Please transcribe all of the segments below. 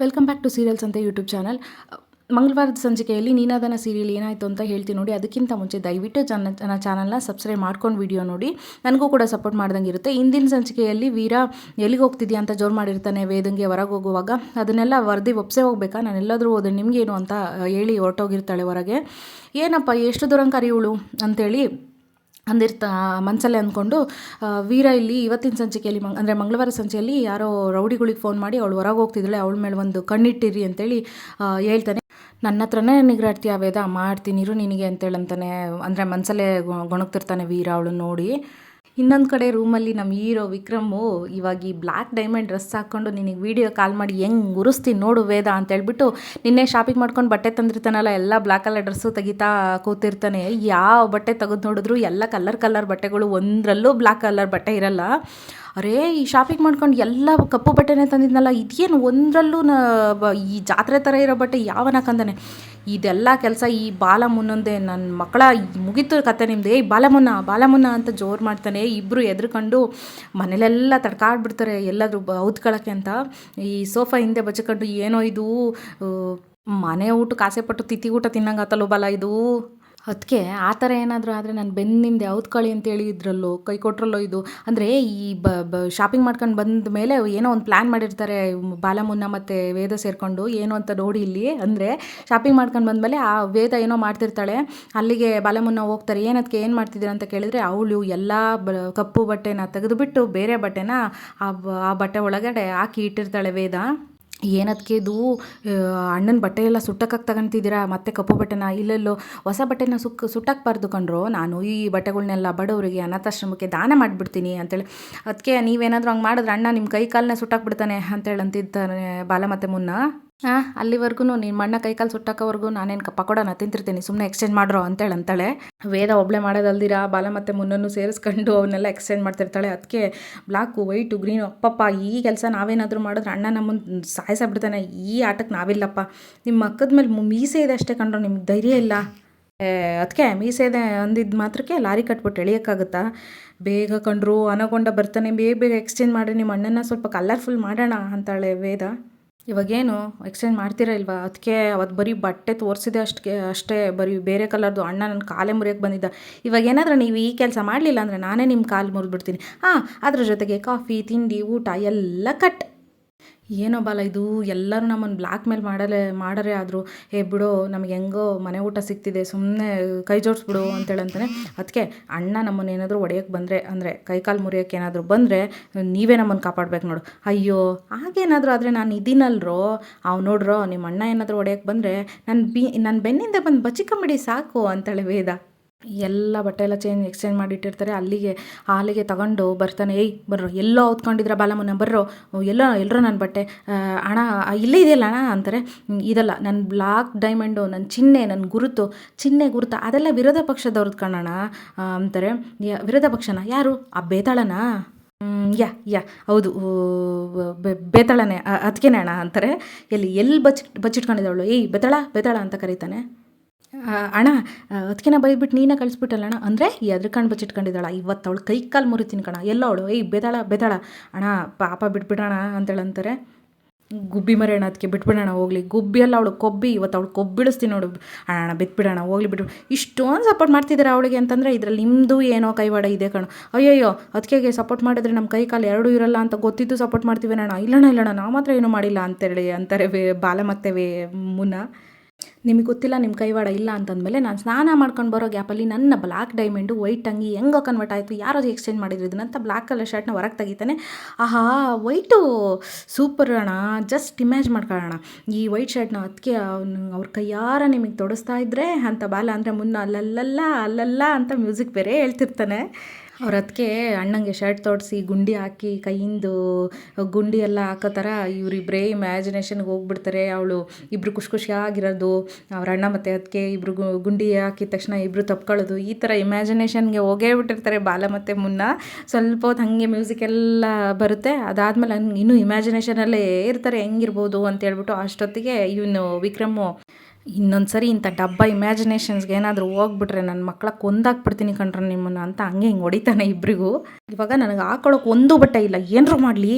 Welcome back to serials ಅಂತ YouTube channel ಮಂಗಳವಾರದ ಸಂಚಿಕೆಯಲ್ಲಿ ನೀನಾದನ ಸೀರಿಯಲ್ ಏನಾಯಿತು ಅಂತ ಹೇಳ್ತೀನಿ ನೋಡಿ. ಅದಕ್ಕಿಂತ ಮುಂಚೆ ದಯವಿಟ್ಟು ಜನ ನನ್ನ ಚಾನಲ್ನ ಸಬ್ಸ್ಕ್ರೈಬ್ ಮಾಡ್ಕೊಂಡು ವಿಡಿಯೋ ನೋಡಿ. ನನಗೂ ಕೂಡ ಸಪೋರ್ಟ್ ಮಾಡ್ದಂಗೆ ಇರುತ್ತೆ. ಇಂದಿನ ಸಂಚಿಕೆಯಲ್ಲಿ ವೀರ ಎಲ್ಲಿಗೆ ಹೋಗ್ತಿದ್ಯಾ ಅಂತ ಜೋರು ಮಾಡಿರ್ತಾನೆ ವೇದಂಗೆ ಹೊರಗೆ ಹೋಗುವಾಗ. ಅದನ್ನೆಲ್ಲ ವರದಿ ಒಪ್ಸೆ ಹೋಗ್ಬೇಕಾ? ನಾನು ಎಲ್ಲಾದರೂ ಹೋದ್ರೆ ನಿಮಗೇನು ಅಂತ ಹೇಳಿ ಹೊರಟೋಗಿರ್ತಾಳೆ ಹೊರಗೆ. ಏನಪ್ಪ, ಎಷ್ಟು ದುರಂಕಾರಿ ಇವಳು? ಅಂತೇಳಿ ಅಂದಿರ್ತ, ಮನಸಲ್ಲೇ ಅಂದ್ಕೊಂಡು ವೀರ ಇಲ್ಲಿ ಇವತ್ತಿನ ಸಂಚಿಕೆಯಲ್ಲಿ ಮಂಗ್, ಅಂದರೆ ಮಂಗಳವಾರ ಸಂಜೆಯಲ್ಲಿ ಯಾರೋ ರೌಡಿಗಳಿಗೆ ಫೋನ್ ಮಾಡಿ ಅವಳು ಹೊರಗೆ ಹೋಗ್ತಿದ್ದಾಳೆ, ಅವಳ ಮೇಲೆ ಒಂದು ಕಣ್ಣಿಟ್ಟಿರಿ ಅಂತೇಳಿ ಹೇಳ್ತಾನೆ. ನನ್ನ ಹತ್ರನೇ ನಿಗ್ರಾಡ್ತೀಯ ವೇದ? ಮಾಡ್ತೀನಿ ನಿನಗೆ ಅಂತೇಳಂತಾನೆ, ಅಂದರೆ ಮನಸಲ್ಲೇ ಗೊಣಗ್ತಿರ್ತಾನೆ ವೀರ ಅವಳು ನೋಡಿ. ಇನ್ನೊಂದು ಕಡೆ ರೂಮಲ್ಲಿ ನಮ್ಮ ಹೀರೋ ವಿಕ್ರಮು ಇವಾಗ ಈ ಬ್ಲ್ಯಾಕ್ ಡೈಮಂಡ್ ಡ್ರೆಸ್ ಹಾಕ್ಕೊಂಡು ನಿನಗೆ ವೀಡಿಯೋ ಕಾಲ್ ಮಾಡಿ ಹೆಂಗೆ ಉರಿಸ್ತೀನಿ ನೋಡು ವೇದ ಅಂತ ಹೇಳ್ಬಿಟ್ಟು ನಿನ್ನೆ ಶಾಪಿಂಗ್ ಮಾಡ್ಕೊಂಡು ಬಟ್ಟೆ ತಂದಿರ್ತಾನಲ್ಲ ಎಲ್ಲ ಬ್ಲ್ಯಾಕ್ ಕಲರ್ ಡ್ರೆಸ್ಸು ತೆಗಿತಾ ಕೂತಿರ್ತಾನೆ. ಯಾವ ಬಟ್ಟೆ ತೆಗೆದು ನೋಡಿದ್ರು ಎಲ್ಲ ಕಲರ್ ಕಲರ್ ಬಟ್ಟೆಗಳು ಒಂದರಲ್ಲೂ ಬ್ಲ್ಯಾಕ್ ಕಲರ್ ಬಟ್ಟೆ ಇರಲ್ಲ. ಅರೇ, ಈ ಶಾಪಿಂಗ್ ಮಾಡ್ಕೊಂಡು ಎಲ್ಲ ಕಪ್ಪು ಬಟ್ಟೆನೇ ತಂದಿದ್ನಲ್ಲ, ಇದೇನು ಒಂದರಲ್ಲೂ ಈ ಜಾತ್ರೆ ಥರ ಇರೋ ಬಟ್ಟೆ ಯಾವನ ಕಂದಾನೆ? ಇದೆಲ್ಲ ಕೆಲಸ ಈ ಬಾಲ ಮುನ್ನೊಂದೆ ನನ್ನ ಮಕ್ಕಳ ಮುಗೀತು ಕತೆ ನಿಮ್ದು. ಏಯ್ ಬಾಲಮುನ್ನ ಬಾಲಮುನ್ನ ಬಾಲ ಮುನ್ನ ಅಂತ ಜೋರು ಮಾಡ್ತಾನೆ. ಇಬ್ಬರು ಎದ್ರುಕೊಂಡು ಮನೇಲೆಲ್ಲ ತಡ್ಕಾಡ್ಬಿಡ್ತಾರೆ ಎಲ್ಲಾದರೂ ಬ ಔದ್ಕೊಳ್ಳೋಕ್ಕೆ ಅಂತ. ಈ ಸೋಫಾ ಹಿಂದೆ ಬಚ್ಕೊಂಡು ಏನೋ ಇದು ಮನೆ ಊಟಕ್ಕೆ ಆಸೆ ಪಟ್ಟು ತಿಥಿ ಊಟ ತಿನ್ನಂಗಾತಲ್ಲೋ ಬಾಲ ಇದು. ಅದಕ್ಕೆ ಆ ಥರ ಏನಾದರೂ ಆದರೆ ನಾನು ಬೆನ್ನಿಂದೆ ಔತ್ಕೊಳ್ಳಿ ಅಂತೇಳಿ ಇದ್ರಲ್ಲೋ ಕೈ ಕೊಟ್ರಲ್ಲೋ ಇದು. ಅಂದರೆ ಈ ಬ ಬ ಶಾಪಿಂಗ್ ಮಾಡ್ಕೊಂಡು ಬಂದ ಮೇಲೆ ಏನೋ ಒಂದು ಪ್ಲ್ಯಾನ್ ಮಾಡಿರ್ತಾರೆ ಬಾಲಮುನ್ನ ಮತ್ತು ವೇದ ಸೇರಿಕೊಂಡು, ಏನು ಅಂತ ನೋಡಿ ಇಲ್ಲಿ. ಅಂದರೆ ಶಾಪಿಂಗ್ ಮಾಡ್ಕೊಂಡು ಬಂದಮೇಲೆ ಆ ವೇದ ಏನೋ ಮಾಡ್ತಿರ್ತಾಳೆ. ಅಲ್ಲಿಗೆ ಬಾಲಮುನ್ನ ಹೋಗ್ತಾರೆ ಏನದಕ್ಕೆ ಏನು ಮಾಡ್ತಿದ್ದೀರ ಅಂತ ಕೇಳಿದರೆ ಅವಳು ಎಲ್ಲ ಬ, ಕಪ್ಪು ಬಟ್ಟೆನ ತೆಗೆದುಬಿಟ್ಟು ಬೇರೆ ಬಟ್ಟೆನ ಆ ಬಟ್ಟೆ ಒಳಗಡೆ ಹಾಕಿ ಇಟ್ಟಿರ್ತಾಳೆ ವೇದ. ಏನದಕ್ಕೆ ಇದು ಅಣ್ಣನ ಬಟ್ಟೆ ಎಲ್ಲ ಸುಟ್ಟಕ್ಕೆ ತಗೊಂತಿದ್ದೀರಾ? ಮತ್ತೆ ಕಪ್ಪು ಬಟ್ಟೆನ ಇಲ್ಲೆಲ್ಲೋ, ಹೊಸ ಬಟ್ಟೆನ ಸುಕ್ ಸುಟ್ಟಕ್ಕೆ ಕಣ್ರು. ನಾನು ಈ ಬಟ್ಟೆಗಳ್ನೆಲ್ಲ ಬಡವರಿಗೆ ಅನಾಥಾಶ್ರಮಕ್ಕೆ ದಾನ ಮಾಡಿಬಿಡ್ತೀನಿ ಅಂತೇಳಿ. ಅದಕ್ಕೆ ನೀವೇನಾದರೂ ಹಂಗೆ ಮಾಡಿದ್ರೆ ಅಣ್ಣ ನಿಮ್ಮ ಕೈ ಕಾಲನ್ನ ಸುಟ್ಟಾಕ್ಬಿಡ್ತಾನೆ ಅಂತೇಳಿ ಅಂತಿದ್ದಾನೆ ಬಾಲ ಮತ್ತೆ ಮುನ್ನ. ಹಾಂ ಅಲ್ಲಿವರೆಗೂ ನಿಮ್ಮ ಅಣ್ಣ ಕೈ ಕಾಲು ಸುಟ್ಟಕ್ಕವರೆಗೂ ನಾನೇನು ಪಕೋಡನ ತಿಂತಿರ್ತೀನಿ ಸುಮ್ಮನೆ ಎಕ್ಸ್ಚೇಂಜ್ ಮಾಡ್ರೋ ಅಂತೇಳಿ ಅಂತಾಳೆ. ವೇದ ಒಬ್ಳೆ ಮಾಡೋದಲ್ದಿರ, ಬಾಲ ಮತ್ತೆ ಮುನ್ನನ್ನು ಸೇರಿಸ್ಕೊಂಡು ಅವನ್ನೆಲ್ಲ ಎಕ್ಸ್ಚೇಂಜ್ ಮಾಡ್ತಿರ್ತಾಳೆ. ಅದಕ್ಕೆ ಬ್ಲಾಕು ವೈಟು ಗ್ರೀನು ಅಪ್ಪಪ್ಪ, ಈ ಕೆಲಸ ನಾವೇನಾದರೂ ಮಾಡಿದ್ರೆ ಅಣ್ಣ ನಮ್ಮನ್ನು ಸಾಯಿಸಾಬಿಡ್ತಾನೆ. ಈ ಆಟಕ್ಕೆ ನಾವಿಲ್ಲಪ್ಪ. ನಿಮ್ಮ ಅಕ್ಕದ ಮೇಲೆ ಮೀಸೆ ಇದೆ ಅಷ್ಟೇ ಕಂಡ್ರು ನಿಮ್ಗೆ ಧೈರ್ಯ ಇಲ್ಲ. ಅದಕ್ಕೆ ಮೀಸೆ ಇದೆ ಅಂದಿದ್ದು ಮಾತ್ರಕ್ಕೆ ಲಾರಿ ಕಟ್ಬಿಟ್ಟು ಎಳಿಯೋಕ್ಕಾಗುತ್ತಾ? ಬೇಗ ಕಂಡ್ರು ಅನಗೊಂಡ ಬರ್ತಾನೆ, ಬೇಗ ಬೇಗ ಎಕ್ಸ್ಚೇಂಜ್ ಮಾಡಿ ನಿಮ್ಮ ಅಣ್ಣನ ಸ್ವಲ್ಪ ಕಲರ್ಫುಲ್ ಮಾಡೋಣ ಅಂತಾಳೆ ವೇದ. ಇವಾಗೇನು ಎಕ್ಸ್ಚೇಂಜ್ ಮಾಡ್ತೀರಾ ಇಲ್ವಾ? ಅದಕ್ಕೆ ಅವತ್ತು ಬರೀ ಬಟ್ಟೆ ತೋರಿಸಿದೆ ಅಷ್ಟಕ್ಕೆ, ಅಷ್ಟೇ ಬರೀ ಬೇರೆ ಕಲರ್ದು ಅಣ್ಣ ನನ್ನ ಕಾಲೇ ಮುರಿಯೋಕ್ಕೆ ಬಂದಿದ್ದ. ಇವಾಗ ಏನಾದರೂ ನೀವು ಈ ಕೆಲಸ ಮಾಡಲಿಲ್ಲ ಅಂದರೆ ನಾನೇ ನಿಮ್ಮ ಕಾಲು ಮುರಿದ್ಬಿಡ್ತೀನಿ. ಹಾಂ, ಅದ್ರ ಜೊತೆಗೆ ಕಾಫಿ ತಿಂಡಿ, ಊಟ ಎಲ್ಲ ಕಟ್ ಏನೋ ಬಾಲ ಇದು ಎಲ್ಲರೂ ನಮ್ಮನ್ನು ಬ್ಲ್ಯಾಕ್ ಮೇಲ್ ಮಾಡಲೇ, ಮಾಡರೆ ಆದರೂ ಹೇ ಬಿಡೋ, ನಮಗೆ ಹೆಂಗೋ ಮನೆ ಊಟ ಸಿಗ್ತಿದೆ ಸುಮ್ಮನೆ ಕೈ ಜೋಡಿಸ್ಬಿಡು ಅಂತೇಳಿ ಅಂತಾನೆ. ಅದಕ್ಕೆ ಅಣ್ಣ ನಮ್ಮನ್ನು ಏನಾದರೂ ಒಡೆಯೋಕ್ಕೆ ಬಂದರೆ, ಅಂದರೆ ಕೈಕಾಲು ಮುರಿಯೋಕ್ಕೆ ಏನಾದರೂ ಬಂದರೆ, ನೀವೇ ನಮ್ಮನ್ನು ಕಾಪಾಡ್ಬೇಕು ನೋಡು. ಅಯ್ಯೋ, ಹಾಗೇನಾದರೂ ಆದರೆ ನಾನು ಇದೀನಲ್ರೋ? ಅವ್ ನೋಡ್ರೋ ನಿಮ್ಮ ಅಣ್ಣ ಏನಾದರೂ ಒಡೆಯೋಕ್ಕೆ ಬಂದರೆ ನನ್ನ ಬಿ ನನ್ನ ಬೆನ್ನಿಂದ ಬಂದು ಬಚ್ಚಿಕಂಬಿಡಿ ಸಾಕು ಅಂತೇಳಿ ವೇದ. ಎಲ್ಲ ಬಟ್ಟೆ ಎಲ್ಲ ಚೇಂಜ್ ಎಕ್ಸ್ಚೇಂಜ್ ಮಾಡಿಟ್ಟಿರ್ತಾರೆ ಅಲ್ಲಿಗೆ ಹಾಲಿಗೆ ತಗೊಂಡು ಬರ್ತಾನೆ ಏಯ್ ಬರ್ರೋ ಎಲ್ಲೋ ಓದ್ಕೊಂಡಿದ್ರ ಬಾಲಮ್ಮನ ಬರ್ರೋ. ಎಲ್ಲೋ ಎಲ್ಲರೂ ನನ್ನ ಬಟ್ಟೆ ಹಣ ಇಲ್ಲೇ ಇದೆಯಲ್ಲ ಅಣ್ಣ ಅಂತಾರೆ. "ಹ್ಮ್, ಇದಲ್ಲ ನನ್ನ ಬ್ಲಾಕ್ ಡೈಮಂಡು ನನ್ನ ಚಿಹ್ನೆ ನನ್ನ ಗುರುತು ಚಿಹ್ನೆ ಗುರುತು ಅದೆಲ್ಲ ವಿರೋಧ ಪಕ್ಷದವ್ರದ್ದು ಕಾಣೋಣ ಅಂತಾರೆ. "ಯಾ- ವಿರೋಧ ಪಕ್ಷನ? ಯಾರು? ಆ ಬೇತಾಳನಾ? ಯಾ ಯಾ ಹೌದು ಬೇತಾಳನೇ ಅದಕ್ಕೇನೆ ಅಣ್ಣ ಅಂತಾರೆ. ಎಲ್ಲಿ ಎಲ್ಲಿ ಬಚ್ ಬಚ್ಚಿಟ್ಕೊಂಡಿದ್ದವಳು? ಏಯ್ ಬೇತಾಳ ಬೇತಾಳ ಅಂತ ಕರೀತಾನೆ. ಅಣ್ಣ ಅದಕ್ಕೆ ನಾ ಬೈದ್ಬಿಟ್ಟು ನೀನೇ ಕಳಿಸ್ಬಿಟ್ಟಲ್ಲ ಅಣ್ಣ? ಅಂದರೆ ಎದ್ರ ಕಣ್ಣು ಬಚ್ಚಿಟ್ಕೊಂಡಿದ್ದಾಳ. ಇವತ್ತು ಅವಳು ಕೈ ಕಾಲು ಮುರಿತೀನಿ ಕಣ. ಎಲ್ಲ ಅವಳು, ಏಯ್, ಬೆದಾಳ ಬೆದಾಳ. ಅಣ್ಣ, ಪಾಪ ಬಿಟ್ಬಿಡೋಣ ಅಂತೇಳಂತಾರೆ ಗುಬ್ಬಿ ಮರೆಯೋಣ ಅದಕ್ಕೆ ಬಿಟ್ಬಿಡೋಣ, ಹೋಗ್ಲಿ. ಗುಬ್ಬಿ ಅಲ್ಲ ಅವಳು, ಕೊಬ್ಬಿ. ಇವತ್ತು ಅವಳು ಕೊಬ್ಬಿಳಿಸ್ತೀನಿ ನೋಡು. ಅಣ್ಣ ಬಿಟ್ಬಿಡೋಣ, ಹೋಗ್ಲಿ ಬಿಟ್ಟು ಇಷ್ಟೊಂದು ಸಪೋರ್ಟ್ ಮಾಡ್ತಿದ್ದಾರೆ ಅವಳಿಗೆ ಅಂತಂದರೆ ಇದರಲ್ಲಿ ನಿಮ್ಮದು ಏನೋ ಕೈವಾಡ ಇದೆ ಕಣು. ಅಯ್ಯಯ್ಯೋ ಅದಕ್ಕೆ ಸಪೋರ್ಟ್ ಮಾಡಿದ್ರೆ ನಮ್ಮ ಕೈ ಕಾಲು ಎರಡೂ ಇರಲ್ಲ ಅಂತ ಗೊತ್ತಿದ್ದು ಸಪೋರ್ಟ್ ಮಾಡ್ತೀವಿ ಅಣ್ಣ ಇಲ್ಲಣ್ಣ ಇಲ್ಲಣ್ಣ, ನಾವು ಮಾತ್ರ ಏನೂ ಮಾಡಿಲ್ಲ ಅಂತೇಳಿ ಅಂತಾರೆ ವೇ ಬಾಲ ಮತ್ತೆ ವೇ ಮುನ್ನ. ನಿಮಗೆ ಗೊತ್ತಿಲ್ಲ ನಿಮ್ಮ ಕೈವಾಡ ಇಲ್ಲ ಅಂತಂದಮೇಲೆ ನಾನು ಸ್ನಾನ ಮಾಡ್ಕೊಂಡು ಬರೋ ಗ್ಯಾಪಲ್ಲಿ ನನ್ನ ಬ್ಲ್ಯಾಕ್ ಡೈಮಂಡು, ವೈಟ್ ಅಂಗಿ ಹೆಂಗೋ ಕನ್ವರ್ಟ್ ಆಯಿತು. ಯಾರೋ ಎಕ್ಸ್ಚೇಂಜ್ ಮಾಡಿದ್ರು. ಇದನ್ನಂತ ಬ್ಲ್ಯಾಕ್ ಕಲರ್ ಶರ್ಟ್ನ ಹೊರಗೆ ತೆಗಿತಾನೆ. ಆಹಾ, ವೈಟು ಸೂಪರ್ ಅಣ್ಣ. ಜಸ್ಟ್ ಇಮ್ಯಾಜ್ ಮಾಡ್ಕೊಳ್ಳೋಣ. ಈ ವೈಟ್ ಶರ್ಟ್ನ ಅದಕ್ಕೆ ಅವನು ಅವ್ರ ಕೈಯಾರ ನಿಮಗೆ ತೊಡಸ್ತಾ ಇದ್ದರೆ ಅಂತ ಬಾಲ ಅಂದರೆ ಮುನ್ನ ಅಲ್ಲಲ್ಲ ಅಲ್ಲಲ್ಲ ಅಂತ ಮ್ಯೂಸಿಕ್ ಬೇರೆ ಹೇಳ್ತಿರ್ತಾನೆ. ಅವ್ರ ಅದಕ್ಕೆ ಅಣ್ಣಂಗೆ ಶರ್ಟ್ ತೊಡಿಸಿ, ಗುಂಡಿ ಹಾಕಿ, ಕೈಯಿಂದು ಗುಂಡಿ ಎಲ್ಲ ಹಾಕೋ ಥರ ಇವರಿಬ್ಬರೇ ಇಮ್ಯಾಜಿನೇಷನ್ಗೆ ಹೋಗ್ಬಿಡ್ತಾರೆ. ಅವಳು ಇಬ್ಬರು ಖುಷಿ ಖುಷಿಯಾಗಿರೋದು, ಅವ್ರ ಅಣ್ಣ ಮತ್ತು ಅದಕ್ಕೆ ಇಬ್ಬರು ಗುಂಡಿ ಹಾಕಿದ ತಕ್ಷಣ ಇಬ್ಬರು ತಪ್ಕೊಳ್ಳೋದು, ಈ ಥರ ಇಮ್ಯಾಜಿನೇಷನ್ಗೆ ಹೋಗೇ ಬಿಟ್ಟಿರ್ತಾರೆ ಬಾಲ ಮತ್ತು ಮುನ್ನ. ಸ್ವಲ್ಪ ಹೊತ್ತು ಹಾಗೆ ಮ್ಯೂಸಿಕ್ ಎಲ್ಲ ಬರುತ್ತೆ. ಅದಾದಮೇಲೆ ಹಂಗೆ ಇನ್ನೂ ಇಮ್ಯಾಜಿನೇಷನಲ್ಲೇ ಇರ್ತಾರೆ. ಹೆಂಗಿರ್ಬೋದು ಅಂತ ಹೇಳ್ಬಿಟ್ಟು ಅಷ್ಟೊತ್ತಿಗೆ ಇವನು ವಿಕ್ರಮು ಇನ್ನೊಂದು ಸರಿ ಇಂಥ ಡಬ್ಬ ಇಮ್ಯಾಜಿನೇಷನ್ಸ್ಗೆ ಏನಾದರೂ ಹೋಗ್ಬಿಟ್ರೆ ನನ್ನ ಮಕ್ಕಳ ಕೊಂದಾಕ್ಬಿಡ್ತೀನಿ ಕಣ್ರ ನಿಮ್ಮನ್ನು ಅಂತ ಹಂಗೆ ಹಿಂಗೆ ಹೊಡಿತಾನೆ ಇಬ್ಬರಿಗೂ ಇವಾಗ ನನಗೆ ಹಾಕೊಳ್ಳೋಕೆ ಒಂದು ಬಟ್ಟೆ ಇಲ್ಲ ಏನರು ಮಾಡಲಿ?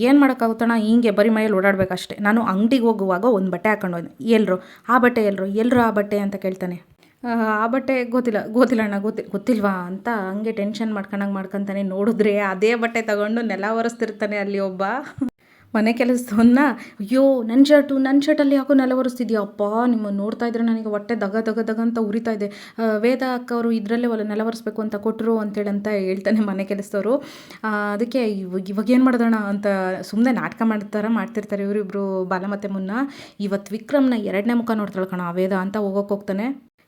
ಏನು ಮಾಡೋಕ್ಕಾಗುತ್ತಣ ಹಿಂಗೆ ಬರೀ ಮೈಯಲ್ಲಿ ಓಡಾಡಬೇಕಷ್ಟೇ. ನಾನು ಅಂಗಡಿಗೆ ಹೋಗುವಾಗ ಒಂದು ಬಟ್ಟೆ ಹಾಕೊಂಡು ಹೋದೆ ಎಲ್ಲರು ಆ ಬಟ್ಟೆ ಎಲ್ಲರು ಎಲ್ಲರೂ ಆ ಬಟ್ಟೆ ಅಂತ ಕೇಳ್ತಾನೆ. ಆ, ಬಟ್ಟೆ ಗೊತ್ತಿಲ್ಲ ಗೊತ್ತಿಲ್ಲ ಅಣ್ಣ ಗೊತ್ತಿ ಗೊತ್ತಿಲ್ವಾ ಅಂತ ಹಂಗೆ ಟೆನ್ಷನ್ ಮಾಡ್ಕೊಂಡಂಗೆ ಮಾಡ್ಕೊತಾನೆ ನೋಡಿದ್ರೆ ಅದೇ ಬಟ್ಟೆ ತಗೊಂಡು ನೆಲ ಒರೆಸ್ತಿರ್ತಾನೆ ಅಲ್ಲಿ ಒಬ್ಬ. ಮನೆ ಕೆಲಸದವನ್ನ ಅಯ್ಯೋ ನನ್ನ ಶರ್ಟು ನನ್ನ ಶರ್ಟಲ್ಲಿ ಯಾಕೋ ನೆಲ ಒರೆಸ್ತಿದ್ಯಾ ಅಪ್ಪ ನಿಮ್ಮ ನೋಡ್ತಾ ಇದ್ರೆ ನನಗೆ ಹೊಟ್ಟೆ ದಗ ದಗ ದಗ ಅಂತ ಉರಿತಾ ಇದೆ. ವೇದ ಅಕ್ಕ ಅವರು ಇದರಲ್ಲೇ ಒಲ ನೆಲ ಒರೆಸ್ಬೇಕು ಅಂತ ಕೊಟ್ಟರು ಅಂತೇಳಿ ಅಂತ ಹೇಳ್ತಾನೆ ಮನೆ ಕೆಲಸದವರು. ಅದಕ್ಕೆ ಇವಾಗ ಇವಾಗ ಏನು ಮಾಡೋದಣ್ಣ ಅಂತ ಸುಮ್ಮನೆ ನಾಟಕ ಮಾಡ್ತಾರ, ಮಾಡ್ತಿರ್ತಾರೆ ಇವರಿಬ್ಬರು ಬಾಲ ಮತ್ತೆ ಮುನ್ನ. ಇವತ್ತು ವಿಕ್ರಮ್ನ ಎರಡನೇ ಮುಖ ನೋಡ್ತಾಳೆ ಕಣ ಆ ವೇದ ಅಂತ ಹೋಗೋಕೆ ಹೋಗ್ತಾನೆ.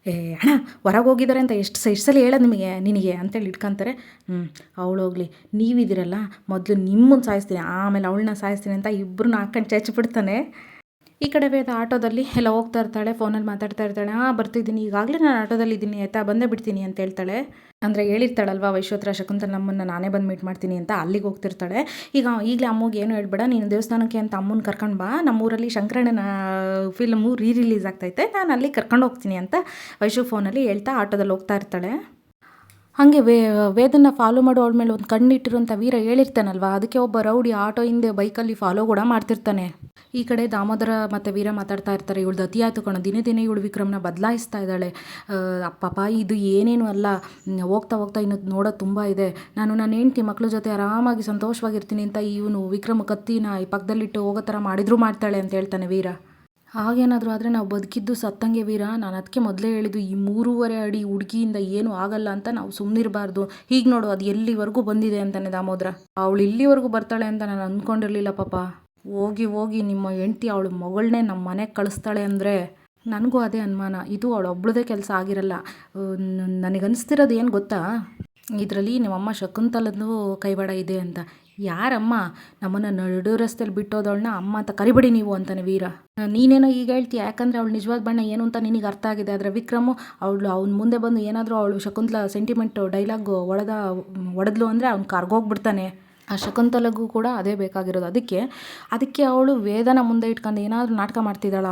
ಏ, ಅಣ್ಣ, ಹೊರಗೆ ಹೋಗಿದ್ದಾರೆ ಅಂತ ಎಷ್ಟು ಸ ಎಷ್ಟು ಸಲ ಹೇಳೋದು ನಿಮಗೆ, ನಿನಗೆ ಅಂತೇಳಿ ಇಟ್ಕೊಂತಾರೆ. ಹ್ಞೂ ಅವಳು ಹೋಗ್ಲಿ ನೀವಿದ್ದೀರಲ್ಲ ಮೊದಲು ನಿಮ್ಮನ್ನು ಸಾಯಿಸ್ತೀನಿ, ಆಮೇಲೆ ಅವಳನ್ನ ಸಾಯಿಸ್ತೀನಿ ಅಂತ ಇಬ್ಬರನ್ನ ಹಾಕೊಂಡು ಚಚ್ಚಿಬಿಡ್ತಾನೆ ಈ ಕಡೆ ವೇದ ಆಟೋದಲ್ಲಿ ಎಲ್ಲ ಹೋಗ್ತಾ ಇರ್ತಾಳೆ ಫೋನಲ್ಲಿ ಮಾತಾಡ್ತಾ ಇರ್ತಾಳೆ ಹಾಂ ಬರ್ತಿದ್ದೀನಿ, ಈಗಾಗಲೇ ನಾನು ಆಟೋದಲ್ಲಿ ಇದ್ದೀನಿ ಆಯ್ತಾ, ಬಂದೇ ಬಿಡ್ತೀನಿ ಅಂತ ಹೇಳ್ತಾಳೆ. ಅಂದರೆ ಹೇಳಿರ್ತಾಳಲ್ವಾ, ವೈಶ್ವತ್ರ ಶಕುಂತಲ್ ನಮ್ಮನ್ನು ನಾನೇ ಬಂದು ಮೀಟ್ ಮಾಡ್ತೀನಿ ಅಂತ ಅಲ್ಲಿಗೆ ಹೋಗ್ತಿರ್ತಾಳೆ. ಈಗ ಈಗಲೇ ಅಮ್ಮಗೆ ಏನು ಹೇಳ್ಬೇಡ, ನೀನು ದೇವಸ್ಥಾನಕ್ಕೆ ಅಂತ ಅಮ್ಮನ ಕರ್ಕೊಂಡು ಬಾ, ನಮ್ಮೂರಲ್ಲಿ ಶಂಕರಣ್ಣನ ಫಿಲ್ಮು ರೀ ರಿಲೀಸ್ ಆಗ್ತೈತೆ, ನಾನು ಅಲ್ಲಿ ಕರ್ಕೊಂಡು ಹೋಗ್ತೀನಿ ಅಂತ ವೈಶು ಫೋನಲ್ಲಿ ಹೇಳ್ತಾ ಆಟೋದಲ್ಲಿ ಹೋಗ್ತಾ ಇರ್ತಾಳೆ. ಹಾಗೆ ವೇ, ವೇದನ್ನ ಫಾಲೋ ಮಾಡೋ ಅವಳ ಮೇಲೆ ಒಂದು ಕಣ್ಣಿಟ್ಟಿರುವಂಥ ವೀರ ಹೇಳಿರ್ತಾನಲ್ವಾ? ಅದಕ್ಕೆ ಒಬ್ಬ ರೌಡಿ ಆಟೋ ಹಿಂದೆ ಬೈಕಲ್ಲಿ ಫಾಲೋ ಕೂಡ ಮಾಡ್ತಿರ್ತಾನೆ. ಈ ಕಡೆ ದಾಮೋದರ ಮತ್ತು ವೀರ ಮಾತಾಡ್ತಾ ಇರ್ತಾರೆ. ಇವಳ್ದು ಅತಿ ಆಯ್ತು ಕಣೋ. ದಿನೇ ದಿನೇ ಇವಳು ವಿಕ್ರಮ್ನ ಬದಲಾಯಿಸ್ತಾ ಇದ್ದಾಳೆ. ಪಾಪ ಇದು ಏನೇನು ಅಲ್ಲ? ಹೋಗ್ತಾ ಹೋಗ್ತಾ ಇನ್ನು ನೋಡೋದು ತುಂಬ ಇದೆ. ನಾನು ನನ್ನ ಹೆಂಡ್ತಿ ಮಕ್ಕಳ ಜೊತೆ ಆರಾಮಾಗಿ ಸಂತೋಷವಾಗಿರ್ತೀನಿ ಅಂತ ಇವನು ವಿಕ್ರಮ್ ಕತ್ತಿನ ಈ ಪಕ್ಕದಲ್ಲಿಟ್ಟು ಹೋಗೋ ಥರ ಮಾಡಿದ್ರು ಮಾಡ್ತಾಳೆ ಅಂತ ಹೇಳ್ತಾನೆ ವೀರ. ಹಾಗೇನಾದರೂ ಆದರೆ ನಾವು ಬದುಕಿದ್ದು ಸತ್ತಂಗೆ ವೀರ. ನಾನು ಅದಕ್ಕೆ ಮೊದಲೇ ಹೇಳಿದ್ದು, ಈ ಮೂರುವರೆ ಅಡಿ ಹುಡುಗಿಯಿಂದ ಏನೂ ಆಗಲ್ಲ ಅಂತ ನಾವು ಸುಮ್ಮನಿರಬಾರ್ದು ಈಗ ನೋಡು, ಅದು ಎಲ್ಲಿವರೆಗೂ ಬಂದಿದೆ ಅಂತಾನೆ ದಾಮೋದ್ರ. ಅವಳು ಇಲ್ಲಿವರೆಗೂ ಬರ್ತಾಳೆ ಅಂತ ನಾನು ಅಂದ್ಕೊಂಡಿರಲಿಲ್ಲ ಪಾಪ. ಹೋಗಿ ಹೋಗಿ ನಿಮ್ಮ ಹೆಂಡ್ತಿ ಅವಳು ಮಗಳನ್ನೇ ನಮ್ಮ ಮನೆಗೆ ಕಳಿಸ್ತಾಳೆ ಅಂದರೆ ನನಗೂ ಅದೇ ಅನುಮಾನ. ಇದು ಅವಳೊಬ್ಳದೇ ಕೆಲಸ ಆಗಿರಲ್ಲ. ನನಗನ್ನಿಸ್ತಿರೋದು ಏನು ಗೊತ್ತಾ? ಇದರಲ್ಲಿ ನಿಮ್ಮಮ್ಮ ಶಕುಂತಲದ್ದು ಕೈವಾಡ ಇದೆ ಅಂತ. ಯಾರಮ್ಮ ನಮ್ಮನ್ನು ನಡು ರಸ್ತೆಯಲ್ಲಿ ಬಿಟ್ಟೋದವಳನ್ನ ಅಮ್ಮ ಅಂತ ಕರಿಬೇಡಿ ನೀವು ಅಂತಾನೆ ವೀರ. ನೀನೇನೋ ಈಗ ಹೇಳ್ತೀಯ? ಯಾಕಂದರೆ ಅವಳು ನಿಜವಾದ ಬಣ್ಣ ಏನು ಅಂತ ನಿನಗೆ ಅರ್ಥ ಆಗಿದೆ. ಆದರೆ ವಿಕ್ರಮು, ಅವಳು ಅವ್ನ ಮುಂದೆ ಬಂದು ಏನಾದರೂ ಅವಳು ಶಕುಂತಲ ಸೆಂಟಿಮೆಂಟು ಡೈಲಾಗು ಒಡೆದ ಒಡೆದ್ಲು ಅಂದರೆ ಅವ್ನು ಕರ್ಗೋಗ್ಬಿಡ್ತಾನೆ ಆ ಶಕುಂತಲಗೂ ಕೂಡ ಅದೇ ಬೇಕಾಗಿರೋದು. ಅದಕ್ಕೆ ಅದಕ್ಕೆ ಅವಳು ವೇದನ ಮುಂದೆ ಇಟ್ಕೊಂಡು ಏನಾದರೂ ನಾಟಕ ಮಾಡ್ತಿದ್ದಾಳ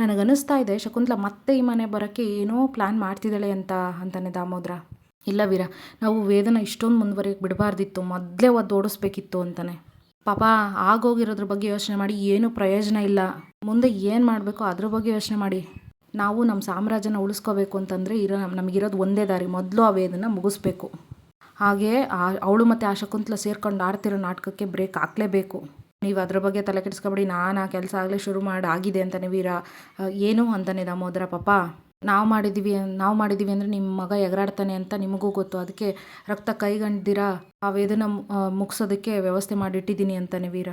ನನಗನ್ನಿಸ್ತಾ ಇದೆ. ಶಕುಂತಲ ಮತ್ತೆ ಈ ಮನೆ ಬರೋಕ್ಕೆ ಏನೋ ಪ್ಲ್ಯಾನ್ ಮಾಡ್ತಿದ್ದಾಳೆ ಅಂತ, ಅಂತಾನೆ ದಾಮೋದ್ರ. ಇಲ್ಲ ವೀರ, ನಾವು ವೇದನ ಇಷ್ಟೊಂದು ಮುಂದುವರಿಯಕ್ಕೆ ಬಿಡಬಾರ್ದಿತ್ತು, ಮೊದಲೇ ಒದ್ದು ಓಡಿಸ್ಬೇಕಿತ್ತು ಅಂತಾನೆ. ಪಾಪ ಆಗೋಗಿರೋದ್ರ ಬಗ್ಗೆ ಯೋಚನೆ ಮಾಡಿ ಏನೂ ಪ್ರಯೋಜನ ಇಲ್ಲ. ಮುಂದೆ ಏನು ಮಾಡಬೇಕು ಅದ್ರ ಬಗ್ಗೆ ಯೋಚನೆ ಮಾಡಿ. ನಾವು ನಮ್ಮ ಸಾಮ್ರಾಜ್ಯನ ಉಳಿಸ್ಕೋಬೇಕು ಅಂತಂದರೆ ಇರೋ ನಮಗಿರೋದು ಒಂದೇ ದಾರಿ, ಮೊದಲು ಆ ವೇದನ ಮುಗಿಸ್ಬೇಕು. ಹಾಗೆ ಅವಳು ಮತ್ತು ಆ ಶಕುಂತಲ ಸೇರ್ಕೊಂಡು ಆಡ್ತಿರೋ ನಾಟಕಕ್ಕೆ ಬ್ರೇಕ್ ಹಾಕ್ಲೇಬೇಕು. ನೀವು ಅದ್ರ ಬಗ್ಗೆ ತಲೆ ಕೆಡಿಸ್ಕೊಬೇಡಿ ನಾನು ಆ ಕೆಲಸ ಆಗಲೇ ಶುರು ಮಾಡಿ, ಆಗಿದೆ ಅಂತಾನೆ ವೀರ. ಏನು ಅಂತಾನೆ ದಾಮೋದರ ಪಾಪ? ನಾವು ಮಾಡಿದ್ದೀವಿ ನಾವು ಮಾಡಿದ್ದೀವಿ ಅಂದರೆ ನಿಮ್ಮ ಮಗ ಎಗರಾಡ್ತಾನೆ ಅಂತ ನಿಮಗೂ ಗೊತ್ತು. ಅದಕ್ಕೆ ರಕ್ತ ಕೈಗಂಡಿದ್ದೀರಾ ಆ ವೇದನ ಮುಗಿಸೋದಕ್ಕೆ ವ್ಯವಸ್ಥೆ ಮಾಡಿಟ್ಟಿದ್ದೀನಿ ಅಂತಾನೆ ವೀರ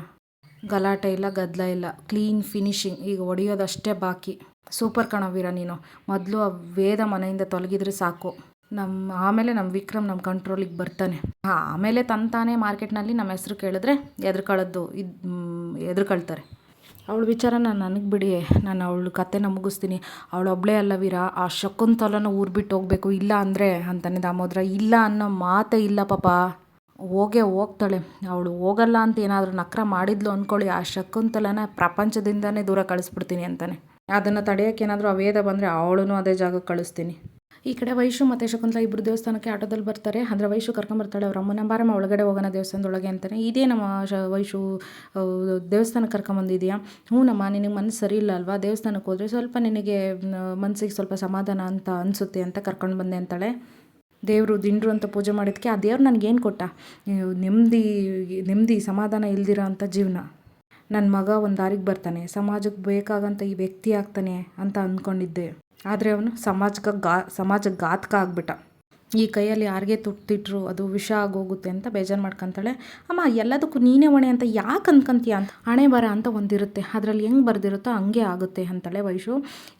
ಗಲಾಟೆ ಇಲ್ಲ ಗದ್ದಲ ಇಲ್ಲ. Clean finishing. ಈಗ ಒಡೆಯೋದಷ್ಟೇ ಬಾಕಿ. ಸೂಪರ್ ಕಣೋ ವೀರ ನೀನು. ಮೊದಲು ಆ ವೇದ ಮನೆಯಿಂದ ತೊಲಗಿದ್ರೆ ಸಾಕು. ನಮ್ಮ ಆಮೇಲೆ ನಮ್ಮ ವಿಕ್ರಮ್ ನಮ್ಮ ಕಂಟ್ರೋಲಿಗೆ ಬರ್ತಾನೆ. ಆಮೇಲೆ ತಂತಾನೆ ಮಾರ್ಕೆಟ್ನಲ್ಲಿ. ನಮ್ಮ ಹೆಸರು ಕೇಳಿದ್ರೆ ಎದ್ರುಕೊಳ್ಳೋದು ಇದು ಎದ್ರುಕೊಳ್ತಾರೆ. ಅವಳ ವಿಚಾರ ನಾನು ನನಗೆ ಬಿಡಿ. ನಾನು ಅವಳ ಕತೆನ ಮುಗಿಸ್ತೀನಿ. ಅವಳೊಬ್ಬಳೇ ಅಲ್ಲ ವೀರ. ಆ ಶಕುಂತಲನ ಊರು ಬಿಟ್ಟು ಹೋಗಬೇಕು. ಇಲ್ಲ ಅಂದರೆ, ಅಂತಾನೆ ದಾಮೋದ್ರ, ಇಲ್ಲ ಅನ್ನೋ ಮಾತೇ ಇಲ್ಲ ಪಾಪ. ಹೋಗೇ ಹೋಗ್ತಾಳೆ. ಅವಳು ಹೋಗಲ್ಲ ಅಂತ ಏನಾದರೂ ನಕ್ರ ಮಾಡಿದ್ಲು ಅಂದ್ಕೊಳ್ಳಿ ಆ ಶಕುಂತಲನ ಪ್ರಪಂಚದಿಂದನೇ ದೂರ ಕಳಿಸ್ಬಿಡ್ತೀನಿ ಅಂತಾನೆ. ಅದನ್ನು ತಡೆಯೋಕ್ಕೇನಾದರೂ ಏನಾದರೂ ಆ ವೇದ ಬಂದರೆ ಅವಳೂ ಅದೇ ಜಾಗಕ್ಕೆ ಕಳಿಸ್ತೀನಿ. ಈ ಕಡೆ ವೈಶು ಮತ್ತು ಶಕುಂತಲ ಇಬ್ಬರು ದೇವಸ್ಥಾನಕ್ಕೆ ಆಟೋದಲ್ಲಿ ಬರ್ತಾರೆ. ಅಂದರೆ ವೈಶು ಕರ್ಕೊಂಬರ್ತಾಳೆ ಅವ್ರ ಅಮ್ಮನ ಬಾರಮ್ಮ ಒಳಗಡೆ ಹೋಗೋಣ ದೇವಸ್ಥಾನದೊಳಗೆ ಅಂತಾನೆ. ಇದೇ ನಮ್ಮ ಶ ವೈಶು ದೇವಸ್ಥಾನಕ್ಕೆ ಕರ್ಕೊಂಬಂದಿದ್ಯಾ ಹ್ಞೂ ನಮ್ಮ ನಿನಗೆ ಮನಸ್ಸು ಸರಿ ಇಲ್ಲ ಅಲ್ವಾ? ದೇವಸ್ಥಾನಕ್ಕೆ ಹೋದರೆ ಸ್ವಲ್ಪ ನಿನಗೆ ಮನಸ್ಸಿಗೆ ಸ್ವಲ್ಪ ಸಮಾಧಾನ ಅಂತ ಅನಿಸುತ್ತೆ ಅಂತ ಕರ್ಕೊಂಡು ಬಂದೆ ಅಂತಾಳೆ. ದೇವರು ದಿಂಡ್ರು ಅಂತ ಪೂಜೆ ಮಾಡಿದ್ದಕ್ಕೆ ಆ ದೇವ್ರು ನನಗೇನು ಕೊಟ್ಟ? ನೆಮ್ಮದಿ ನೆಮ್ಮದಿ, ಸಮಾಧಾನ ಇಲ್ದಿರೋ ಅಂಥ ಜೀವನ. ನನ್ನ ಮಗ ಒಂದು ದಾರಿಗೆ ಬರ್ತಾನೆ. ಸಮಾಜಕ್ಕೆ ಬೇಕಾಗಂಥ ಈ ವ್ಯಕ್ತಿ ಆಗ್ತಾನೆ ಅಂತ ಅಂದ್ಕೊಂಡಿದ್ದೆ ಆದರೆ ಅವನು ಸಮಾಜಕ್ಕೆ ಗಾ ಸಮಾಜಕ್ಕೆ ಘಾತಕ ಆಗ್ಬಿಟ್ಟ. ಈ ಕೈಯಲ್ಲಿ ಯಾರಿಗೆ ತುಟ್ಟಿಟ್ರು, ಅದು ವಿಷ ಆಗೋಗುತ್ತೆ ಅಂತ ಬೇಜಾರು ಮಾಡ್ಕೊತಾಳೆ. ಅಮ್ಮ, ಎಲ್ಲದಕ್ಕೂ ನೀನೇ ಹೊಣೆ ಅಂತ ಯಾಕೆ ಅನ್ಕೊಂತೀಯ ಅಂತ. ಹಣೆ ಬರ ಅಂತ ಒಂದಿರುತ್ತೆ. ಅದರಲ್ಲಿ ಹೆಂಗೆ ಬರ್ದಿರುತ್ತೋ ಹಂಗೆ ಆಗುತ್ತೆ ಅಂತಾಳೆ ವೈಶು.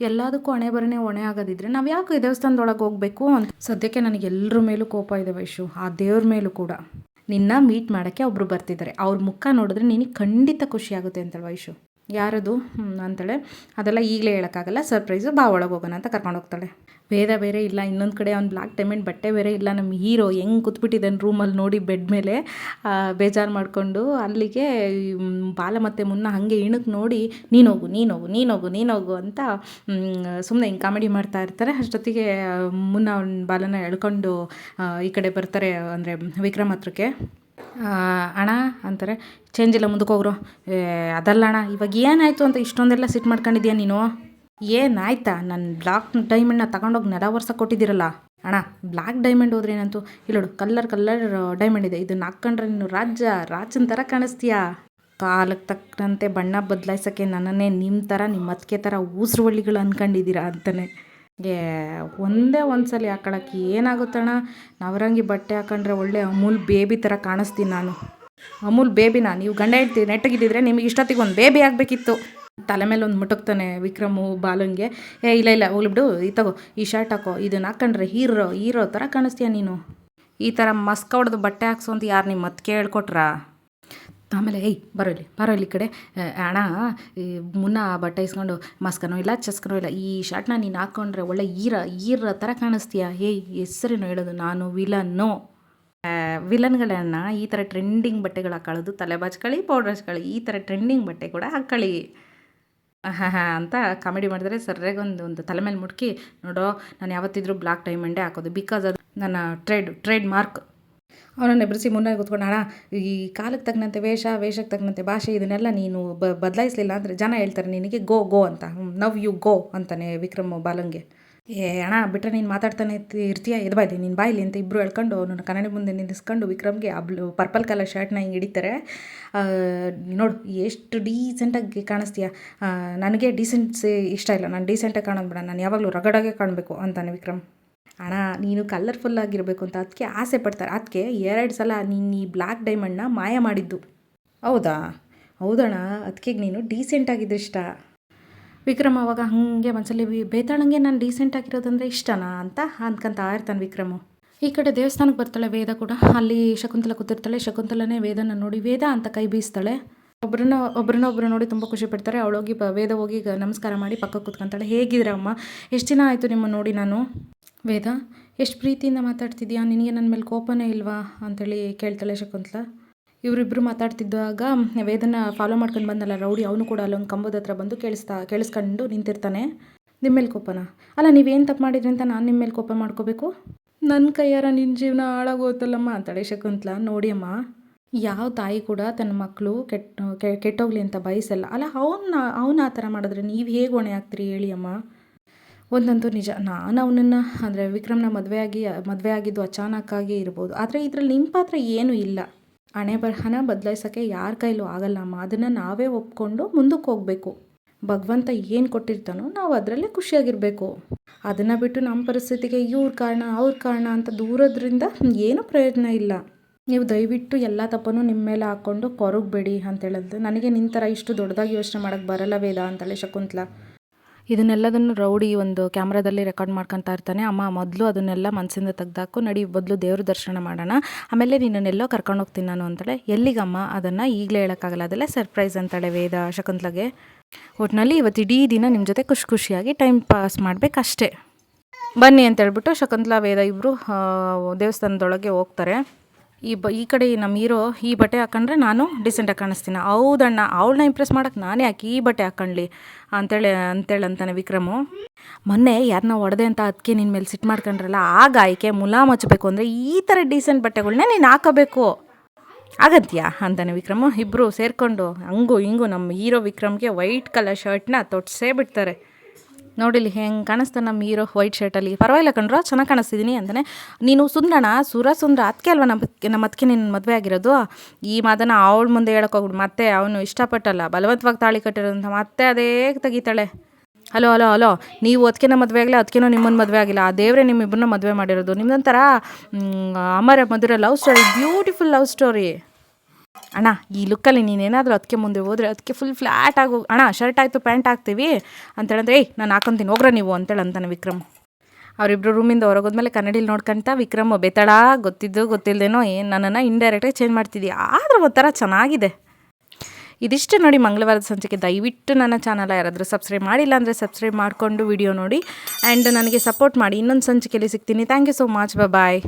ಎಲ್ಲದಕ್ಕೂ ಹಣೆ ಬರನೇ ಹೊಣೆ ಆಗೋದಿದ್ರೆ ನಾವು ಯಾಕೆ ದೇವಸ್ಥಾನದೊಳಗೆ ಹೋಗಬೇಕು ಅಂತ. ಸದ್ಯಕ್ಕೆ ನನಗೆ ಎಲ್ಲರ ಮೇಲೂ ಕೋಪ ಇದೆ ವೈಶು, ಆ ದೇವ್ರ ಮೇಲೂ ಕೂಡ. ನಿನ್ನ ಮೀಟ್ ಮಾಡೋಕ್ಕೆ ಒಬ್ಬರು ಬರ್ತಿದ್ದಾರೆ. ಅವ್ರ ಮುಖ ನೋಡಿದ್ರೆ ನಿನಗೆ ಖಂಡಿತ ಖುಷಿಯಾಗುತ್ತೆ ಅಂತಾಳೆ ವೈಶು. ಯಾರದು? ಅಂತೇಳೆ. ಅದೆಲ್ಲ ಈಗಲೇ ಹೇಳೋಕ್ಕಾಗಲ್ಲ. ಸರ್ಪ್ರೈಸು ಬಾ ಒಳಗೆ ಹೋಗೋಣ ಅಂತ ಕರ್ಕೊಂಡು ಹೋಗ್ತಾಳೆ. ವೇದ ಬೇರೆ ಇಲ್ಲ, ಇನ್ನೊಂದು ಕಡೆ ಅವ್ನು ಬ್ಲ್ಯಾಕ್ ಡೈಮಂಡ್ ಬಟ್ಟೆ ಬೇರೆ ಇಲ್ಲ ನಮ್ಮ ಹೀರೋ ಹೆಂಗೆ ಕೂತ್ಬಿಟ್ಟಿದ್ದಾನೆ ರೂಮಲ್ಲಿ ನೋಡಿ ಬೆಡ್ ಮೇಲೆ. ಬೇಜಾರು ಮಾಡಿಕೊಂಡು ಅಲ್ಲಿಗೆ ಬಾಲ ಮತ್ತೆ ಮುನ್ನ ಹಾಗೆ ಇಣಕ್ಕೆ ನೋಡಿ, ನೀನು ಹೋಗು ನೀನು ಹೋಗು, ನೀನು ನೀನೋಗು ನೀನು ನೀನೋಗು ಅಂತ ಸುಮ್ಮನೆ ಹಿಂಗೆ ಕಾಮಿಡಿ ಮಾಡ್ತಾ ಇರ್ತಾರೆ. ಅಷ್ಟೊತ್ತಿಗೆ, ಮುನ್ನ ಅವ್ನ ಬಾಲನ ಎಳ್ಕೊಂಡು ಈ ಕಡೆ ಬರ್ತಾರೆ, ಅಂದರೆ ವಿಕ್ರಮ್ ಹತ್ರಕ್ಕೆ. ಅಣ್ಣ ಅಂತಾರೆ, ಚೇಂಜ್ ಇಲ್ಲ ಮುಂದಕ್ಕೆ ಹೋಗ್ರು. ಏ, ಅದಲ್ಲ ಅಣ್ಣ, ಇವಾಗ ಏನಾಯಿತು ಅಂತ ಇಷ್ಟೊಂದೆಲ್ಲ ಸಿಟ್ಟು ಮಾಡ್ಕೊಂಡಿದ್ಯಾ ನೀನು? ಏನಾಯ್ತಾ? ನನ್ನ ಬ್ಲಾಕ್ ಡೈಮಂಡನ್ನ ತಗೊಂಡೋಗಿ ನೆಲ ಒರ್ಸಕ್ಕೆ ಕೊಟ್ಟಿದ್ದೀರಲ್ಲ. ಅಣ್ಣ ಬ್ಲ್ಯಾಕ್ ಡೈಮಂಡ್ ಹೋದ್ರೆ ಏನಂತು? ಇಲ್ಲೋಡು ಕಲ್ಲರ್ ಕಲ್ಲರ್ ಡೈಮಂಡ್ ಇದೆ. ಇದನ್ನ ಹಾಕ್ಕೊಂಡ್ರೆ ನೀನು ರಾಜ್ಯ ರಾಜನ ಥರ ಕಾಣಿಸ್ತೀಯಾ? ಕಾಲಕ್ಕೆ ತಕ್ಕಂತೆ ಬಣ್ಣ ಬದಲಾಯಿಸೋಕ್ಕೆ ನನ್ನನ್ನೇ ನಿಮ್ಮ ಥರ ನಿಮ್ಮ ಅದಕ್ಕೆ ಥರ ಊಸ್ರುವಳ್ಳಿಗಳು ಅಂದ್ಕೊಂಡಿದ್ದೀರಾ ಅಂತಾನೆ. ಏ ಒಂದೇ ಸಲ ಹಾಕೊಳಕ್ಕೆ ಏನಾಗುತ್ತಣ್ಣ? ನವರಂಗಿ ಬಟ್ಟೆ ಹಾಕೊಂಡ್ರೆ ಒಳ್ಳೆ ಅಮೂಲ್ ಬೇಬಿ ಥರ ಕಾಣಿಸ್ತೀನಿ ನಾನು. ಅಮೂಲ್ ಬೇಬಿನ? ನೀವು ಗಂಡ ಹೆಂಡ್ತಿ ನೆಟ್ಟಗಿದ್ದಿದ್ರೆ ನಿಮಗೆ ಇಷ್ಟೊತ್ತಿಗೆ ಒಂದು ಬೇಬಿ ಆಗಬೇಕಿತ್ತು. ತಲೆ ಮೇಲೆ ಒಂದು ಮುಟುಕ್ತಾನೆ ವಿಕ್ರಮು ಬಾಲನ್ಗೆ ಏ, ಇಲ್ಲ ಇಲ್ಲ ಹೋಗ್ಲಿಬಿಡು ಈ ತಗೋ, ಈ ಶರ್ಟ್ ಹಾಕೋ. ಇದನ್ನ ಹಾಕೊಂಡ್ರೆ ಹೀರೋ ಹೀರೋ ಥರ ಕಾಣಿಸ್ತೀಯ ನೀನು? ಈ ಥರ ಮಸ್ಕ ಹೊಡೆದು ಬಟ್ಟೆ ಹಾಕ್ಸು ಅಂತ ಯಾರು ನಿಮ್ಮ ಮತ್ತೆ ಕೇಳ್ಕೊಟ್ರಾ? ಆಮೇಲೆ, ಏಯ್, ಬರೋಲಿ ಬರೋಲಿ ಕಡೆ ಅಣ್ಣ ಮುನ್ನ ಬಟ್ಟೆ ಇಸ್ಕೊಂಡು, ಮಾಸ್ಕನೋ ಇಲ್ಲ, ಚಸ್ಕನೋ ಇಲ್ಲ, ಈ ಶರ್ಟ್ನ ನೀನು ಹಾಕ್ಕೊಂಡ್ರೆ ಒಳ್ಳೆ ಈರ ಈರ ಥರ ಕಾಣಿಸ್ತೀಯ? ಏಯ್ ಹೆಸರೇನು ಹೇಳೋದು, ನಾನು ವಿಲನ್ನು. ವಿಲನ್ಗಳನ್ನು ಈ ಥರ ಟ್ರೆಂಡಿಂಗ್ ಬಟ್ಟೆಗಳು ಹಾಕೊಳ್ಳೋದು ತಲೆ ಬಾಚ್ಕೊಳ್ಳಿ ಪೌಡ್ರ್ ಈ ಥರ ಟ್ರೆಂಡಿಂಗ್ ಬಟ್ಟೆ ಕೂಡ ಹಾಕ್ಕೊಳ್ಳಿ ಹಾಂ ಅಂತ ಕಾಮಿಡಿ ಮಾಡಿದ್ರೆ ಸರ್ಯಾಗಿ ಒಂದು ಒಂದು ತಲೆ ಮೇಲೆ ಮುಟ್ಕಿ, ನೋಡೋ, ನಾನು ಯಾವತ್ತಿದ್ರೂ ಬ್ಲಾಕ್ ಡೈಮಂಡೇ ಹಾಕೋದು, ಬಿಕಾಸ್ ಅದು ನನ್ನ ಟ್ರೇಡ್ ಟ್ರೇಡ್ ಮಾರ್ಕ್ ಅವನನ್ನು ಎಬ್ಬರಿಸಿ ಮುನ್ನ ಕೂತ್ಕೊಂಡು, ಅಣ್ಣ, ಈ ಕಾಲಕ್ಕೆ ತಕ್ಕಂತೆ ವೇಷ ವೇಷಕ್ಕೆ ತಕ್ಕಂತೆ ಭಾಷೆ ಇದನ್ನೆಲ್ಲ ನೀನು ಬ, ಬದಲಾಯಿಸಲಿಲ್ಲ ಅಂದರೆ ಜನ ಹೇಳ್ತಾರೆ ನಿನಗೆ ಗೋ ಗೋ ಅಂತ. ನವ್ ಯು ಗೋ, ಅಂತಾನೆ ವಿಕ್ರಮ್ ಬಾಲಂಗೆ. ಏ, ಅಣ್ಣ ಬಿಟ್ಟರೆ ನೀನು ಮಾತಾಡ್ತಾನೆ ಇರ್ತಿ- ಇರ್ತೀಯ? ಇದು ಬಾಯ್ಲಿ, ನೀನು ಬಾಯ್ಲಿ ಅಂತ ಇಬ್ಬರು ಹೇಳ್ಕೊಂಡು ನನ್ನ ಕನ್ನಡಿ ಮುಂದೆ ನಿಲ್ಲಿಸ್ಕೊಂಡು ವಿಕ್ರಮ್ಗೆ ಅಬ್ಲು ಬ್ಲೂ, ಪರ್ಪಲ್ ಕಲರ್ ಶರ್ಟ್ನ ಹಿಂಗೆ ಹಿಡಿತಾರೆ. ನೋಡು, ಎಷ್ಟು ಡೀಸೆಂಟಾಗಿ ಕಾಣಿಸ್ತೀಯ? ನನಗೆ ಡೀಸೆಂಟ್ಸ್ ಇಷ್ಟ ಇಲ್ಲ. ನಾನು ಡೀಸೆಂಟಾಗಿ ಕಾಣೋದು ಬೇಡ. ನಾನು ಯಾವಾಗಲೂ ರಗಡಾಗೆ ಕಾಣಬೇಕು, ಅಂತಾನೆ ವಿಕ್ರಮ್. ಅಣ್ಣ, ನೀನು ಕಲರ್ಫುಲ್ ಆಗಿರಬೇಕು ಅಂತ ಅದಕ್ಕೆ ಆಸೆ ಪಡ್ತಾರೆ. ಅದಕ್ಕೆ ಎರಡು ಸಲ ನೀನು ಈ ಬ್ಲ್ಯಾಕ್ ಡೈಮಂಡ್ನ ಮಾಯ ಮಾಡಿದ್ದು. ಹೌದಾ? ಹೌದಣ್ಣ ಅದಕ್ಕೆ ನೀನು ಡೀಸೆಂಟ್ ಆಗಿದ್ರೆ ಇಷ್ಟ. ವಿಕ್ರಮ್ ಅವಾಗ ಹಾಗೆ ಮನಸ್ಸಲ್ಲಿ ಬೇತಾಳಂಗೆ ನಾನು ಡೀಸೆಂಟ್ ಆಗಿರೋದಂದ್ರೆ ಇಷ್ಟನಾ ಅಂತ ಅಂದ್ಕಂತ ಇರ್ತಾನೆ ವಿಕ್ರಮು. ಈ ಕಡೆ ದೇವಸ್ಥಾನಕ್ಕೆ ಬರ್ತಾಳೆ ವೇದ ಕೂಡ. ಅಲ್ಲಿ ಶಕುಂತಲ ಕೂತಿರ್ತಾಳೆ. ಶಕುಂತಲನೇ ವೇದನ ನೋಡಿ ವೇದ ಅಂತ ಕೈ ಬೀಸ್ತಾಳೆ. ಒಬ್ಬರನ್ನ ಒಬ್ಬರನ್ನ ಒಬ್ಬರು ನೋಡಿ ತುಂಬ ಖುಷಿ ಪಡ್ತಾರೆ. ಅವಳೋಗಿ ವೇದ ಹೋಗಿ ನಮಸ್ಕಾರ ಮಾಡಿ ಪಕ್ಕ ಕೂತ್ಕೊಂತಾಳೆ. ಹೇಗಿದ್ದೀರಾ ಅಮ್ಮ ಎಷ್ಟು ದಿನ ಆಯಿತು ನಿಮ್ಮ ನೋಡಿ ನಾನು? ವೇದ, ಎಷ್ಟು ಪ್ರೀತಿಯಿಂದ ಮಾತಾಡ್ತಿದ್ಯಾ? ನಿನಗೆ ನನ್ನ ಮೇಲೆ ಕೋಪನೇ ಇಲ್ವಾ? ಅಂತೇಳಿ ಕೇಳ್ತಾಳೆ ಶಕುಂತಲ. ಇವರಿಬ್ಬರು ಮಾತಾಡ್ತಿದ್ದಾಗ ವೇದನ ಫಾಲೋ ಮಾಡ್ಕೊಂಡು ಬಂದಲ್ಲ ರೌಡಿ, ಅವನು ಕೂಡ ಅಲ್ಲೊಂದು ಕಂಬದ ಹತ್ರ ಬಂದು ಕೇಳಿಸ್ತಾ, ಕೇಳಿಸ್ಕೊಂಡು ನಿಂತಿರ್ತಾನೆ. ನಿಮ್ಮ ಮೇಲೆ ಕೋಪನ? ಅಲ್ಲ, ನೀವೇನು ತಪ್ಪು ಮಾಡಿದ್ರಿ ಅಂತ ನಾನು ನಿಮ್ಮ ಮೇಲೆ ಕೋಪ ಮಾಡ್ಕೋಬೇಕು? ನನ್ನ ಕೈಯಾರ ನಿನ್ನ ಜೀವನ ಹಾಳಾಗೋತಲ್ಲಮ್ಮ, ಅಂತಾಳೆ ಶಕುಂತಲ. ನೋಡಿ ಅಮ್ಮ, ಯಾವ ತಾಯಿ ಕೂಡ ತನ್ನ ಮಕ್ಕಳು ಕೆಟ್ಟ ಕೆಟ್ಟೋಗ್ಲಿ ಅಂತ ಬಯಸಲ್ಲ. ಅಲ್ಲ ಅವನ್ನ ಅವನ ಆ ಥರ ಮಾಡಿದ್ರೆ ನೀವು ಹೇಗೆ ಹೊಣೆ ಆಗ್ತೀರಿ ಹೇಳಿ ಅಮ್ಮ? ಒಂದಂತೂ ನಿಜ. ನಾನು ಅವನನ್ನು, ಅಂದರೆ ವಿಕ್ರಮ್ನ ಮದುವೆಯಾಗಿ ಮದುವೆ ಆಗಿದ್ದು ಅಚಾನಕ್ಕಾಗಿ ಇರ್ಬೋದು. ಆದರೆ ಇದರಲ್ಲಿ ನಿಮ್ಮ ಪಾತ್ರ ಏನೂ ಇಲ್ಲ. ಹಣೆ ಬರಹನ ಬದಲಾಯಿಸೋಕ್ಕೆ ಯಾರ ಕೈಲೂ ಆಗಲ್ಲಮ್ಮ ಅದನ್ನು ನಾವೇ ಒಪ್ಕೊಂಡು ಮುಂದಕ್ಕೆ ಹೋಗಬೇಕು. ಭಗವಂತ ಏನು ಕೊಟ್ಟಿರ್ತಾನೋ ನಾವು ಅದರಲ್ಲೇ ಖುಷಿಯಾಗಿರಬೇಕು. ಅದನ್ನು ಬಿಟ್ಟು ನಮ್ಮ ಪರಿಸ್ಥಿತಿಗೆ ಇವ್ರ ಕಾರಣ, ಅವ್ರ ಕಾರಣ ಅಂತ ದೂರೋದ್ರಿಂದ ಏನೂ ಪ್ರಯೋಜನ ಇಲ್ಲ. ನೀವು ದಯವಿಟ್ಟು ಎಲ್ಲ ತಪ್ಪನ್ನು ನಿಮ್ಮ ಮೇಲೆ ಹಾಕ್ಕೊಂಡು ಕೊರಗಬೇಡಿ ಅಂತ ಹೇಳಂತೆ ನನಗೆ ಥರ ಇಷ್ಟು ದೊಡ್ಡದಾಗಿ ಯೋಚನೆ ಮಾಡೋಕ್ಕೆ ಬರಲ್ಲ ವೇದ ಅಂತಾಳೆ ಶಕುಂತಲ. ಇದನ್ನೆಲ್ಲದನ್ನು ರೌಡಿ ಒಂದು ಕ್ಯಾಮ್ರಾದಲ್ಲಿ ರೆಕಾರ್ಡ್ ಮಾಡ್ಕೊತಾ ಇರ್ತಾನೆ. ಅಮ್ಮ ಮೊದಲು ಅದನ್ನೆಲ್ಲ ಮನಸ್ಸಿಂದ ತೆಗ್ದಾಕು, ನಡಿ ಮೊದಲು ದೇವ್ರ ದರ್ಶನ ಮಾಡೋಣ. ಆಮೇಲೆ ನಿನ್ನನ್ನೆಲ್ಲೋ ಕರ್ಕೊಂಡು ಹೋಗ್ತೀನಿ ನಾನು ಅಂತಾಳೆ. ಎಲ್ಲಿಗಮ್ಮ ಅದನ್ನು ಈಗಲೇ ಹೇಳೋಕ್ಕಾಗಲ್ಲ. ಅದೆಲ್ಲ ಸರ್ಪ್ರೈಸ್ ಅಂತಾಳೆ ವೇದ ಶಕುಂತ್ಲಗೆ. ಒಟ್ಟಿನಲ್ಲಿ ಇವತ್ತು ಇಡೀ ದಿನ ನಿಮ್ಮ ಜೊತೆ ಖುಷಿ ಖುಷಿಯಾಗಿ ಟೈಮ್ ಪಾಸ್ ಮಾಡಬೇಕಷ್ಟೇ. ಬನ್ನಿ ಅಂತ ಹೇಳ್ಬಿಟ್ಟು ಶಕುಂತಲಾ, ವೇದ ಇಬ್ಬರು ದೇವಸ್ಥಾನದೊಳಗೆ ಹೋಗ್ತಾರೆ. ಈ ಬ, ಈ ಕಡೆ ನಮ್ಮ ಹೀರೋ ಈ ಬಟ್ಟೆ ಹಾಕೊಂಡ್ರೆ ನಾನು ಡಿಸೆಂಟಾಗಿ ಕಾಣಿಸ್ತೀನಿ. ಹೌದಣ್ಣ, ಅವಳನ್ನ ಇಂಪ್ರೆಸ್ ಮಾಡೋಕೆ ನಾನೇ ಯಾಕೆ ಈ ಬಟ್ಟೆ ಹಾಕ್ಕೊಳ್ಳಿ ಅಂತೇಳಿ ಅಂತೇಳಿ ಅಂತಾನೆ ವಿಕ್ರಮು. ಮೊನ್ನೆ ಯಾರನ್ನ ಒಡೆದೆ ಅಂತ ಅದಕ್ಕೆ ನಿನ್ನ ಮೇಲೆ ಸಿಟ್ಟು ಮಾಡ್ಕೊಂಡ್ರಲ್ಲ, ಆಗ ಆಯ್ಕೆ ಮುಲಾಮ್ ಹಚ್ಚಬೇಕು ಅಂದರೆ ಈ ಥರ ಡೀಸೆಂಟ್ ಬಟ್ಟೆಗಳನ್ನ ನೀನು ಹಾಕೋಬೇಕು. ಆಗತ್ಯಾ? ಅಂತಾನೆ ವಿಕ್ರಮು. ಇಬ್ಬರು ಸೇರಿಕೊಂಡು ಹಂಗು ಹಿಂಗು ನಮ್ಮ ಹೀರೋ ವಿಕ್ರಮ್ಗೆ ವೈಟ್ ಕಲರ್ ಶರ್ಟ್ನ ತೊಟ್ಸೇ ಬಿಡ್ತಾರೆ. ನೋಡಿಲಿ ಹೆಂಗೆ ಕಾಣಿಸ್ತ ನಮ್ಮ ಹೀರೋ ವೈಟ್ ಶರ್ಟಲ್ಲಿ ಪರವಾಗಿಲ್ಲ ಕಣ್ರೋ ಚೆನ್ನಾಗಿ ಕಾಣಿಸ್ತಿದ್ದೀನಿ ಅಂತಾನೆ. ನೀನು ಸುಂದರಣ ಸುರ ಸುಂದರ ಅದಕ್ಕೆ ಅಲ್ವಾ ನಮ್ಮ ನಮ್ಮ ಅದಕ್ಕೆ ನಿನ್ನ ಮದುವೆ ಆಗಿರೋದು? ಈ ಮಾತನ್ನ ಅವಳ ಮುಂದೆ ಹೇಳೋಕ್ಕೋಗ್ಬಿಡು ಮತ್ತೆ ಅವನು ಇಷ್ಟಪಟ್ಟಲ್ಲ ಬಲವಂತವಾಗಿ ತಾಳಿ ಕಟ್ಟಿರೋದಂತ ಮತ್ತೆ ಅದೇ ತೆಗಿತಾಳೆ. ಹಲೋ ಹಲೋ ಹಲೋ ನೀವು ಅದಕ್ಕೆನ ಮದುವೆ ಆಗಿಲ್ಲ ಅದಕ್ಕೇನೋ ನಿಮ್ಮನ್ನು ಮದುವೆ ಆಗಿಲ್ಲ. ಆ ದೇವರೇ ನಿಮ್ಮಿಬ್ಬರನ್ನ ಮದುವೆ ಮಾಡಿರೋದು. ನಿಮ್ಮದೊಂಥರ ಮ್, ಅಮರ ಮಧುರ love story beautiful love story ಅಣ್ಣ, ಈ ಲುಕ್ಕಲ್ಲಿ ನೀನೇನಾದರೂ ಅದಕ್ಕೆ ಮುಂದೆ ಹೋದರೆ ಅದಕ್ಕೆ ಫುಲ್ ಫ್ಲ್ಯಾಟ್ ಆಗೋ. ಅಣ್ಣ ಶರ್ಟ್ ಆಯಿತು ಪ್ಯಾಂಟ್ ಹಾಕ್ತೀವಿ. ಅಂತೇಳಂದ್ರೆ ಏಯ್, ನಾನು ಹಾಕೊಂತೀನಿ, ಹೋಗ್ರ ನೀವು ಅಂತೇಳಿ ಅಂತಾನೆ ವಿಕ್ರಮ್. ಅವರಿಬ್ಬರು ರೂಮಿಂದ ಹೊರಗೋದ್ಮೇಲೆ ಕನ್ನಡಿಲಿ ನೋಡ್ಕೊಂತ ವಿಕ್ರಮ್ ಬೆತ್ತಡ, ಗೊತ್ತಿದ್ದು ಗೊತ್ತಿಲ್ಲದೇನೋ ಏನು ನನ್ನನ್ನು ಇಂಡೈರೆಕ್ಟಾಗಿ ಚೇಂಜ್ ಮಾಡ್ತಿದ್ದೀಯ ಆದರೂ ಒಂಥರ ಚೆನ್ನಾಗಿದೆ. ಇದಿಷ್ಟು ನೋಡಿ ಮಂಗಳವಾರದ ಸಂಚಿಕೆ. ದಯವಿಟ್ಟು ನನ್ನ ಚಾನಲ್ ಯಾರಾದರೂ ಸಬ್ಸ್ಕ್ರೈಬ್ ಮಾಡಿಲ್ಲ ಅಂದರೆ ಸಬ್ಸ್ಕ್ರೈಬ್ ಮಾಡಿಕೊಂಡು ವಿಡಿಯೋ ನೋಡಿ. ಆ್ಯಂಡ್ ನನಗೆ ಸಪೋರ್ಟ್ ಮಾಡಿ. ಇನ್ನೊಂದು ಸಂಚಿಕೆಯಲ್ಲಿ ಸಿಗ್ತೀನಿ. Thank you so much bye